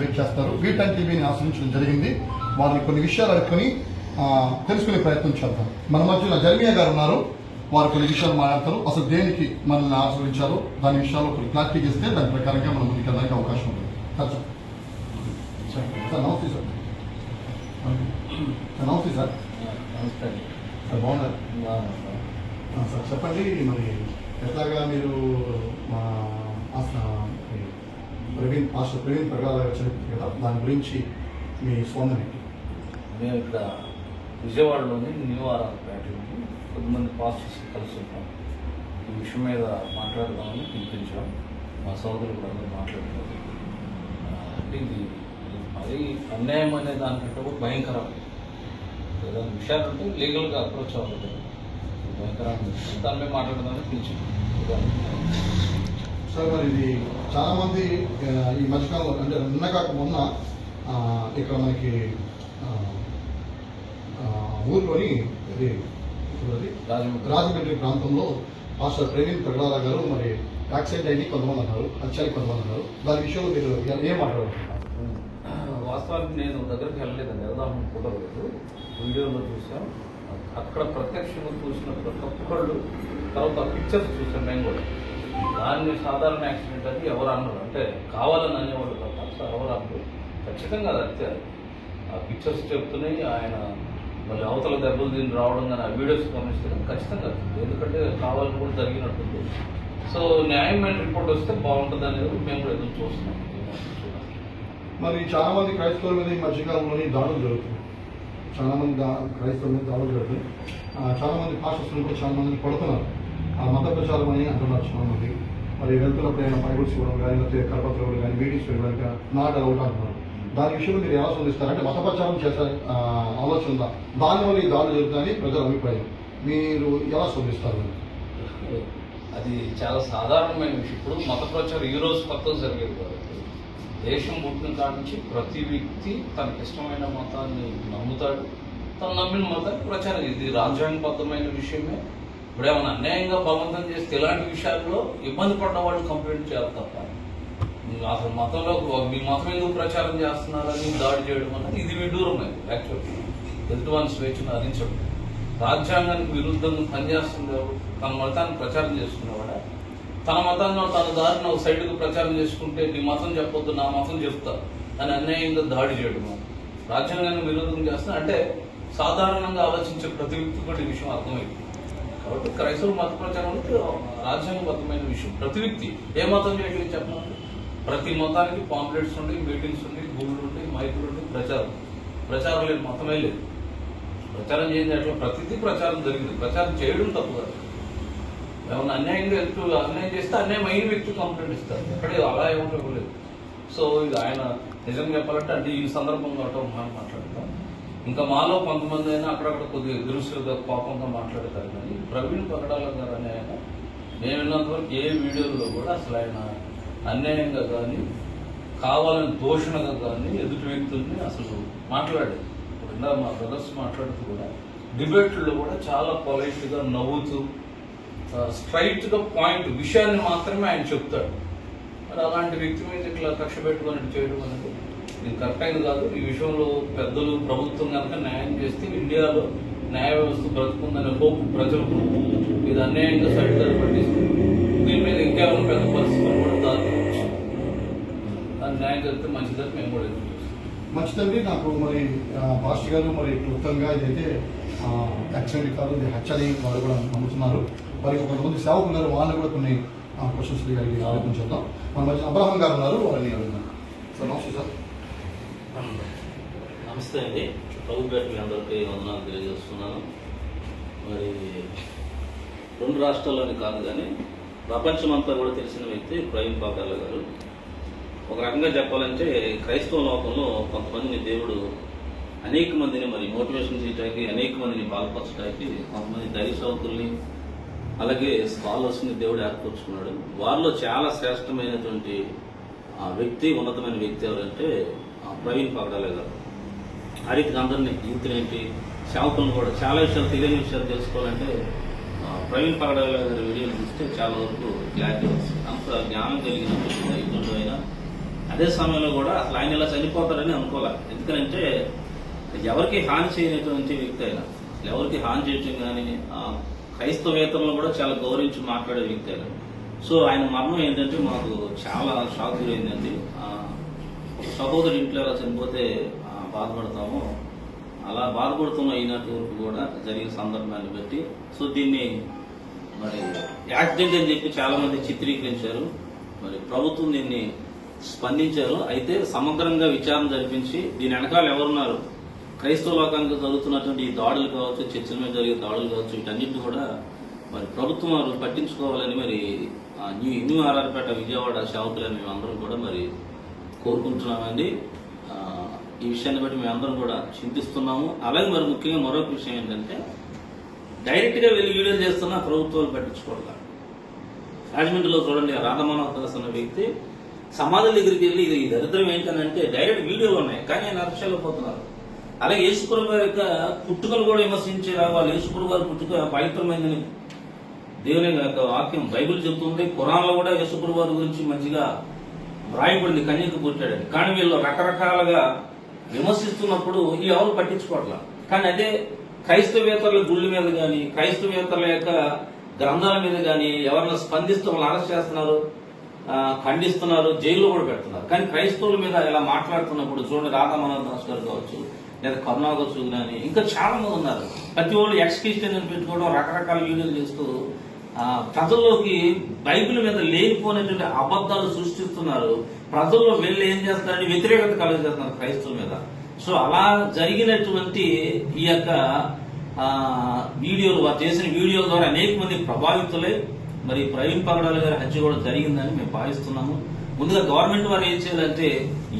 Wait చేస్తారు. వీటన్ టీవీని ఆశ్రయించడం జరిగింది. వారిని కొన్ని విషయాలు అడుగుకొని ఆ, తెలుసుకునే ప్రయత్నం చేద్దాం. మన మధ్యలో జర్మియా గారు ఉన్నారు. వారు కొన్ని విషయాలు మాట్లాడతారు. అసలు దేనికి మనల్ని ఆశ్రయించారో? దాని విషయాల్లో కొన్ని క్లారిటీ ఇస్తే దాని ప్రకారంగా మనం ముందుకెళ్ళడానికి అవకాశం ఉంటుంది సార్ నమస్తే సార్. సార్ నమస్తే సార్. నమస్తే. సార్ బాగున్నారు. సార్ చెప్పండి. మరి ఎట్లాగా మీరు ప్రవీణ్ మాస్టర్ ప్రవీణ్ ప్రగాల గారు కదా దాని గురించి మీ స్పందన మేము ఇక్కడ విజయవాడలోని న్యూ ఆర్ఆర్పేట నుండి కొద్దిమంది పాస్టర్స్ కలిసి ఉంటాం ఈ విషయం మీద మాట్లాడదామని పిలిపించాం. మా సోదరులు కూడా అందరూ మాట్లాడుతున్నారు. అంటే ఇది అది అన్యాయం అనే దానికంటే ఒక భయంకరం. ఏదైనా విషయాలు అంటే లీగల్గా అప్రోచ్ అవ్వలేదు భయంకరంగా దాని మీద మాట్లాడదామని పిలిచాం. సార్ మరి ఇది చాలా మంది ఆ, ఈ మధ్యకాలంలో అంటే నిన్న కాక మొన్న ఇక్కడ మనకి ఊర్లోని ఇది రాజమండ్రి. ప్రాంతంలో మాస్టర్ ప్రవీణ్ ప్రగలాల గారు మరి యాక్సిడెంట్ అయింది కొంతమంది అన్నారు హత్యని కొంతమంది అన్నారు. దాని విషయంలో మీరు ఏం మాట్లాడుతున్నారు వాస్తవానికి నేను దగ్గరికి వెళ్ళలేదండి వెళ్దాం కుదరలేదు వీడియోలో చూసాం. అక్కడ ప్రత్యక్షంగా చూసిన ప్రతి ఒక్కళ్ళు తర్వాత పిక్చర్స్ చూసాం మేము కూడా. దాన్ని సాధారణ యాక్సిడెంట్ అది ఎవరు అన్నారు అంటే కావాలని అనేవాళ్ళు తప్ప అసలు ఎవరు అన్నారు ఖచ్చితంగా అది అంతే ఆ పిక్చర్స్ చెప్తున్నాయి ఆయన మళ్ళీ అవతల దెబ్బలు దీన్ని రావడం కానీ ఆ వీడియోస్ గమనిస్తే ఖచ్చితంగా అది. ఎందుకంటే కావాలని కూడా జరిగినట్టుంది. సో న్యాయమైన రిపోర్ట్ వస్తే బాగుంటుంది అనేది మేము కూడా ఎదురు చూస్తున్నాం. మరి చాలా మంది క్రైస్తవుల మీద ఈ మధ్యకాలంలోని దాడులు జరుగుతుంది చాలామంది దా చాలామంది మీద దాడులు చాలా మంది పాస్టర్స్ కూడా చాలామంది కొడుతున్నారు ఆ మత ప్రచారం అని అంటున్నారు చాలామంది. మరి వెళ్తున్నప్పుడు ఏమైనా బైబుల్స్ ఇవ్వడం కానీ లేకపోతే కరపత్రాలు కానీ వీడియోస్ ఇవ్వడం కానీ నాట్ అవుట్ అంటున్నారు దాని విషయంలో మీరు ఎలా స్పందిస్తారు అంటే మత ప్రచారం చేసే ఆలోచన ఉందా? దానివల్ల ఈ దాడులు జరుగుతాయని ప్రజల అభిప్రాయం. మీరు ఎలా స్పందిస్తారు? అది చాలా సాధారణమైన విషయం. ఇప్పుడు మత ప్రచారం ఈ రోజు కొత్తగా జరిగేది. కాదు దేశం పుట్టిన కాడ నుంచి ప్రతి వ్యక్తి తనకి ఇష్టమైన మతాన్ని నమ్ముతాడు. తను నమ్మిన మతాన్ని ప్రచారం ఇది రాజ్యాంగబద్ధమైన విషయమే. ఇప్పుడు ఏమైనా అన్యాయంగా బలవంతం చేస్తే ఇలాంటి విషయాల్లో ఇబ్బంది పడ్డ వాళ్ళు కంప్లైంట్ చేయాలి తప్ప. అసలు మతంలో మీ మతం ఎందుకు ప్రచారం చేస్తున్నారని దాడి చేయడం అనేది ఇది విడ్డూరమైంది యాక్చువల్లీ ఎదుటి వాని స్వేచ్ఛను అందించడం. రాజ్యాంగానికి విరుద్ధంగా పనిచేస్తుంది తన మతాన్ని ప్రచారం చేసుకునేవాడా తన మతాన్ని తన దారిని ఒక సైడ్కి ప్రచారం చేసుకుంటే నీ మతం చెప్పొద్దు నా మతం చెప్తా అని అన్యాయంగా దాడి చేయడం. రాజ్యాంగాన్ని విరోధం చేస్తా అంటే సాధారణంగా ఆలోచించే ప్రతి వ్యక్తి కూడా ఈ విషయం అర్థమైంది. కాబట్టి క్రైస్తవ మత ప్రచారం అంటే రాజ్యాంగబద్ధమైన విషయం. ప్రతి వ్యక్తి ఏ మతం చేయగలిగి చెప్పాలి ప్రతి మతానికి పాంప్లెట్స్ ఉండి మీటింగ్స్ ఉండి గుళ్ళు ఉండి మైకులు ఉండి ప్రచారం. ప్రచారం లేని మతమే లేదు. ప్రచారం చేయండి అట్లా ప్రతిదీ ప్రచారం జరిగింది. ప్రచారం చేయడం తప్పు కాదు. ఏమన్నా అన్యాయంగా వెళ్తూ అన్యాయం చేస్తే అన్యాయం అయిన వ్యక్తి కంప్లైంట్ ఇస్తారు. ఎక్కడ అలా ఏమో సో ఇది ఆయన నిజంగా చెప్పాలంటే అంటే ఈ సందర్భంగా ఒకటి ఒక మాట్లాడతాం ఇంకా మాలో కొంతమంది అయినా అక్కడక్కడ కొద్దిగా దురుసులుగా కోపంగా మాట్లాడతారు కానీ ప్రవీణ్ పగడాల గారు అనే ఆయన నేను విన్నంతవరకు ఏ వీడియోలో కూడా అసలు ఆయన అన్యాయంగా కానీ కావాలని దూషణగా కానీ ఎదుటి వ్యక్తుల్ని అసలు మాట్లాడేది ఇప్పుడు మా బ్రదర్స్ మాట్లాడుతూ కూడా డిబేట్లో కూడా చాలా పొలైట్గా నవ్వుతూ స్ట్రైట్ పాయింట్ విషయాన్ని మాత్రమే ఆయన చెప్తాడు. మరి అలాంటి వ్యక్తి మీద ఇట్లా కక్ష పెట్టుకొని చేయడం అనేది ఇది కరెక్ట్ అయింది కాదు. ఈ విషయంలో పెద్దలు ప్రభుత్వం కనుక న్యాయం చేస్తే ఇండియాలో న్యాయ వ్యవస్థ బ్రతుకుందనే హోప్ ప్రజలకు ఇది అన్యాయంగా సైడ్ పట్టిస్తుంది దీని మీద ఇంకేమైనా పెద్ద పరిస్థితులు కూడా దాని న్యాయం జరిగితే మంచిదని మేము కూడా మంచిదండి. నాకు మరి ఆ, పాస్టర్ గారు మరి క్లుప్తంగా ఇదైతే యాక్సిడెంట్ కాదు ఇది హత్యని వారు కూడా నమ్ముతున్నారు. మరి కొంతమంది సేవకులు ఉన్నారు వాళ్ళు కూడా కొన్ని క్వశ్చన్స్ అడిగి ఆలోచించేద్దాం మన మధ్య అబ్రహం గారు ఉన్నారు వారిని అడుగుదాం. సార్ నమస్తే సార్. నమస్తే. అండి. ప్రభు పేట మీ అందరికీ వందనాలు తెలియజేస్తున్నాను. మరి రెండు రాష్ట్రాల్లోనే కాదు కానీ ప్రపంచమంతా కూడా తెలిసిన వ్యక్తి ప్రవీణ్ పాకాల గారు. ఒక రకంగా చెప్పాలంటే క్రైస్తవ లోకంలో కొంతమందిని దేవుడు అనేక మందిని మరి మోటివేషన్ చేయడానికి అనేక మందిని బాగుపరచడానికి కొంతమంది దైవసౌకుల్ని అలాగే స్కాలర్స్ని దేవుడు ఏర్పరచుకున్నాడు. వారిలో చాలా శ్రేష్టమైనటువంటి ఆ వ్యక్తి ఉన్నతమైన వ్యక్తి ఎవరంటే ఆ ప్రవీణ్ పగడాల గారు. ఆ రీతికి అందరినీ యూత్ ఏంటి సేవకులను కూడా చాలా విషయాలు తెలియని విషయాలు తెలుసుకోవాలంటే ప్రవీణ్ పగడాల గారి వీడియోలు చూస్తే చాలా వరకు క్లారిటీ వస్తుంది. అంత జ్ఞానం కలిగిన నైపుణ్యుడు అయినా అదే సమయంలో కూడా అసలు ఆయన ఇలా చనిపోతారని అనుకోవాలి ఎందుకంటే ఎవరికి హాని చేయనటువంటి వ్యక్తి అయినా ఎవరికి హాని చేయటం కానీ క్రైస్తవేతలను కూడా చాలా గౌరవించి మాట్లాడే వ్యక్తి ఆయన. సో ఆయన మరణం ఏంటంటే మాకు చాలా షాక్ గురైందండి. ఒక సహోదరు ఇంట్లో ఎలా చనిపోతే బాధపడతాము అలా బాధపడుతున్న ఈనాటి వరకు కూడా జరిగిన సందర్భాన్ని బట్టి. సో దీన్ని మరి యాక్సిడెంట్ అని చెప్పి చాలా మంది చిత్రీకరించారు. మరి ప్రభుత్వం దీన్ని స్పందించారు. అయితే సమగ్రంగా విచారణ జరిపించి దీని వెనకాల ఎవరున్నారు? క్రైస్తవ లోకానికి జరుగుతున్నటువంటి ఈ దాడులు కావచ్చు చర్చల మీద జరిగే దాడులు కావచ్చు వీటన్నిటిని కూడా మరి ప్రభుత్వం వారు పట్టించుకోవాలని మరి న్యూ న్యూ ఆర్ఆర్పేట విజయవాడ సేవకులని మేమందరం కూడా మరి కోరుకుంటున్నామండి. ఈ విషయాన్ని బట్టి మేమందరం కూడా చింతిస్తున్నాము. అలాగే మరి ముఖ్యంగా మరొక విషయం ఏంటంటే డైరెక్ట్గా వెళ్ళి వీడియోలు చేస్తున్నా ప్రభుత్వాలు పట్టించుకోవాలి రాజమండ్రిలో చూడండి ఆ రాధమానవ దాస్ అన్న వ్యక్తి సమాధుల దగ్గరికి వెళ్ళి ఇది దరిద్రం ఏంటనంటే డైరెక్ట్ వీడియోలు ఉన్నాయి కానీ ఆయన అరక్షలో పోతున్నారు అలాగే యేసుపురం గారి యొక్క పుట్టుకలు కూడా విమర్శించి రావాలి యేసుపురం గారి పుట్టుక పవిత్రమైందని దేవుని యొక్క వాక్యం బైబిల్ చెబుతుంది కురాన్లో కూడా యేసుపురం వారి గురించి మంచిగా వ్రాయబడింది. కన్యకు పుట్టాడని. కానీ వీళ్ళు రకరకాలుగా విమర్శిస్తున్నప్పుడు ఈ ఎవరు పట్టించుకోవట్లా. కానీ అదే క్రైస్తవేతరుల గుళ్ళ మీద కానీ క్రైస్తవేతరుల యొక్క గ్రంథాల మీద కానీ ఎవరైనా స్పందిస్తూ వాళ్ళు అరెస్ట్ చేస్తున్నారు ఖండిస్తున్నారు జైల్లో కూడా పెడుతున్నారు. కానీ క్రైస్తవుల మీద ఇలా మాట్లాడుతున్నప్పుడు చూడండి రాధా మనోహర్ దాస్ గారు కావచ్చు లేదా కరుణాకర్ కానీ ఇంకా చాలామంది ఉన్నారు. ప్రతి వాళ్ళు ఎక్స్ అని పెట్టుకోవడం రకరకాల వీడియోలు చేస్తూ ప్రజల్లోకి బైబిల్ మీద లేనిపోయినటువంటి అబద్ధాలు సృష్టిస్తున్నారు. ప్రజల్లో వెళ్ళి ఏం చేస్తారని వ్యతిరేకత కలుగజేస్తున్నారు క్రైస్తవుల మీద. సో అలా జరిగినటువంటి ఈ యొక్క వీడియోలు వారు చేసిన వీడియోల ద్వారా అనేక మంది ప్రభావితులై మరి ప్రవీణ్ పగడాల గారి హత్య కూడా జరిగిందని మేము భావిస్తున్నాము. ముందుగా గవర్నమెంట్ వారు ఏం చేయాలంటే ఈ